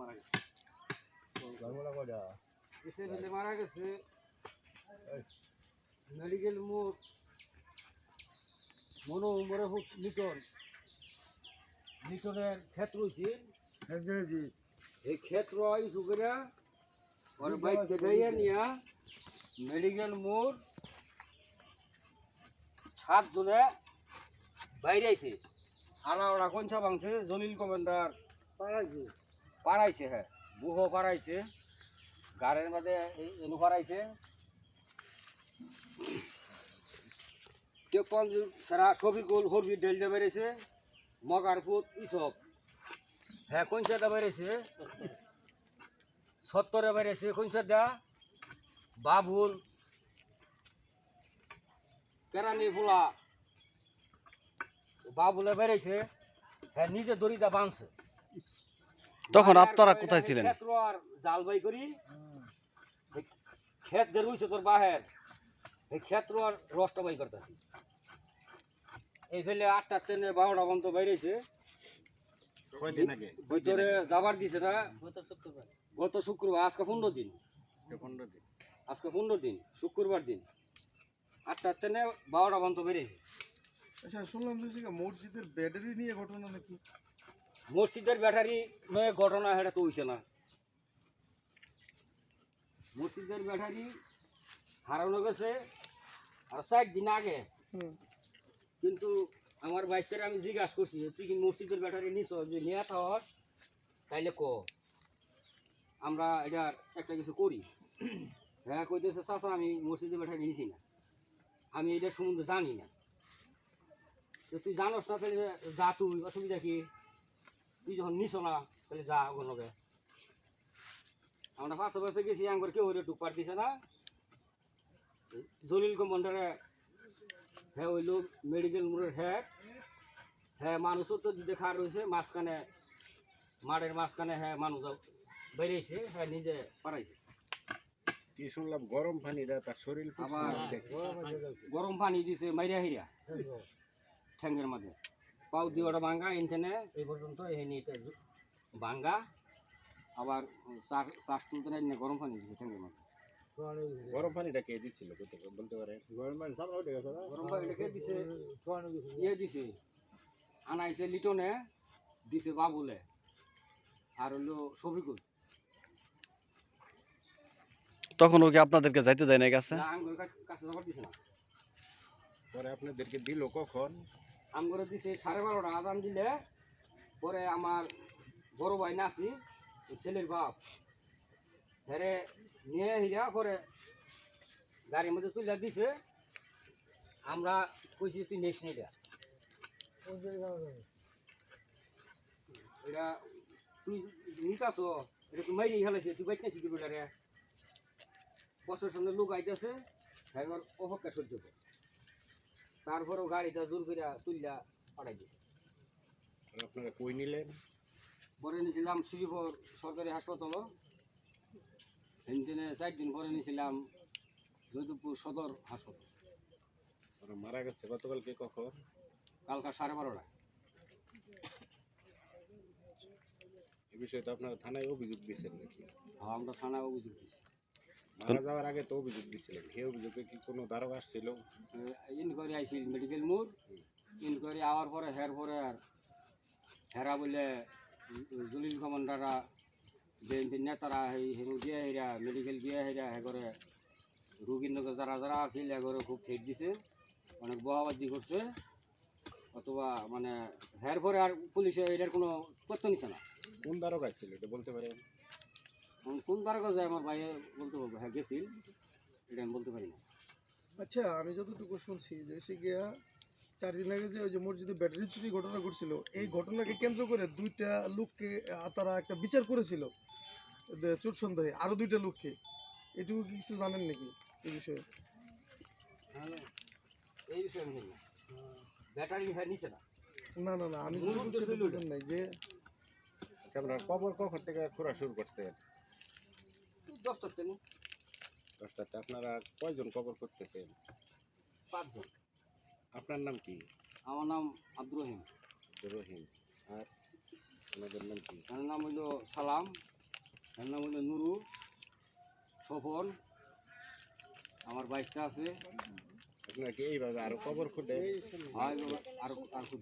মারা গেছে? মারা গেছে। মেডিকেল মোড় মনো উমরে হোক লিটন। লিটনের ক্ষেত্র হয়েছে এই ক্ষেত্র ইস্যু করে ওর বাইক দেখাইয়া নিয়া মেডিকেল মোড় সাতজনে বাইরে আইছে। আনা ওরা কঞ্চা ভাঙছে জলিল কমান্ডার। পাড়াইছে। পাড়াইছে হ্যাঁ। বুহ পাড়াইছে। গাড়ির মধ্যে এই- এনু পাড়াইছে। টেপন সারা সবিকুল হরবি ঢেলতে বেড়েছে মগারপুত ইসব। হ্যাঁ কঞ্চাটা বেড়েছে সত্তরে বেড়েছে কঞ্চাটা বাবুল। কেরানি ফুলা বাবুলে বেড়েছে হ্যাঁ নিজে দড়িটা বাঁধছে। তখন আপনারা কোথায় ছিলেন? ক্ষেত্র আর জাল বাই করি ক্ষেত যে রুইছে তোর বাহের এই ক্ষেত্র আর রসটা বাই করতেছি। এই ফেলে আটটা ট্রেনে বারোটা বাইরেছে কয়দিন ভিতরে যাবার দিছে না। গত শুক্রবার আজকে পনেরো দিন। আজকে পনেরো দিন। শুক্রবার দিন। আটটা ট্রেনে বারোটা পর্যন্ত বেরিয়েছে আচ্ছা শুনলাম যে মসজিদের ব্যাটারি নিয়ে ঘটনা নাকি? মসজিদের ব্যাটারি নয় ঘটনা সেটা তো হইছে না। মসজিদের ব্যাটারি হারানো গেছে আর চার দিন আগে। কিন্তু আমার বাইকটারে আমি জিজ্ঞাসা করছি তুই কি মসজিদের ব্যাটারি নিছ? যে নিয়ে থাকস তাইলে ক? আমরা এটার একটা কিছু করি। হ্যাঁ কইতেছে চাচা আমি মসজিদের ব্যাটারি নিছি না। আমি এটা সম্বন্ধে জানি না। তুই জানোস না তাহলে যা তুই অসুবিধা কি? তুই যখন নিছ না তাহলে যা ওগুলোকে আমরা পাশে পাশে গেছি আঙ্গুর কেউ ওরে টুক পারতিছে না। দলিল কমান্ডারে হ্যাঁ হইল মেডিকেল মোড়ের হেড হ্যাঁ মানুষও তো দেখা রয়েছে মাঝখানে মাঠের মাঝখানে হ্যাঁ মানুষ বেরিয়েছে হ্যাঁ নিজে পারাইছে কি শুনলাম গরম পানি দেয় তার শরীর আবার গরম পানি দিছে মাইরা হিরা। ঠ্যাঙ্গের মধ্যে। পাও দিওটা ভাঙ্গা এনখানে এই পর্যন্ত এখানে এটা ভাঙ্গা আবার শ্বাস তুলতে নাই না গরম পানি দিছে ঠ্যাঙ্গের মধ্যে। গরম পানিটা কে দিছিল বলতে পারেন? গরম পানি রেখে দিছে? ইয়ে দিছে। আনাইছে লিটনে দিছে বাবুলে আর হলো শফিকুল। তখন ও কি আপনাদেরকে যাইতে দেয় না কাছে কাছে যাবার দিছে না। পরে আপনাদেরকে দিল কখন? আমগরে দিছে সাড়ে বারোটা আদান দিলে পরে আমার বড় ভাই নাসি ছেলের বাপ, হেরে নিয়ে হিরা পরে গাড়ির মধ্যে তুলে দিছে। আমরা কইছি তুই এটা তুই নিতাস এটা তুই মাইরে হেলাইছে তুই বাইক রে? বছর সামনে লোক আইতেছে এবার অপেক্ষা সহ্য কর তারপরেও গাড়িটা জোর করে তুললা পাঠাই আর আপনারা কই নিলেন? পরে নিয়েছিলাম শ্রীপুর সরকারি হাসপাতাল এখানে চার দিন পরে নিয়েছিলাম যদুপুর সদর হাসপাতাল। ওরা মারা গেছে গতকাল গতকালকে কখন? কালকা সাড়ে বারোটা এই বিষয়ে তো আপনারা থানায় অভিযোগ দিচ্ছেন নাকি? হ্যাঁ, আমরা থানায় অভিযোগ দিচ্ছি মারা যাওয়ার আগে তো অভিযোগ দিচ্ছিলেন সেই অভিযোগে কি কোনো ধারক আসছিল? ইনকোয়ারি আইছিল মেডিকেল মোড়। ইনকোয়ারি আওয়ার পরে হের পরে আর হেরা বলে জলিল কমান্ডাররা বিএনপি নেতারা এই হেরু গিয়ে হেরা মেডিকেল গিয়ে হেরা হেগরে রুগীর লোক যারা যারা আছিল এগরে খুব ঠেট দিছে অনেক বহাবাজি করছে। অথবা মানে হের পরে আর পুলিশে এটার কোনো তথ্য নিছে না। কোন ধারক আসছিল এটা বলতে পারেন? এখন কোন তারকা যায় আমার ভাই বলতে পারব হ্যাঁ গেছিল। এটা আমি বলতে পারি না। আচ্ছা আমি যতটুকু শুনছি যে সে গিয়া চার দিন আগে যে ওই যে মসজিদে ব্যাটারি চুরি ঘটনা ঘটছিল এই ঘটনাকে কেন্দ্র করে দুইটা লোককে তারা একটা বিচার করেছিল চোর সন্দেহে আরও দুইটা লোককে। এটুকু কিছু জানেন নাকি এই বিষয়ে? হ্যালো এই বিষয়ে আমি না। ব্যাটারি হ্যাঁ নিছে না। না না না আমি নাই যে আপনারা কবর কখন থেকে খোঁড়া শুরু করতেন দশটার থেকে দশটাতে আপনারা কয়জন কবর করতেছেন? পাঁচজন। আপনার নাম কি? আমার নাম আব্দুর রহিম। রহিম। আর ওনাদের নাম কি? এর নাম হইল সালাম এর নাম হইল নুরু স্বপন আমার বাইশটা আছে। আপনারা কি এইভাবে আরও কবর খুঁটে আর আর আর খুব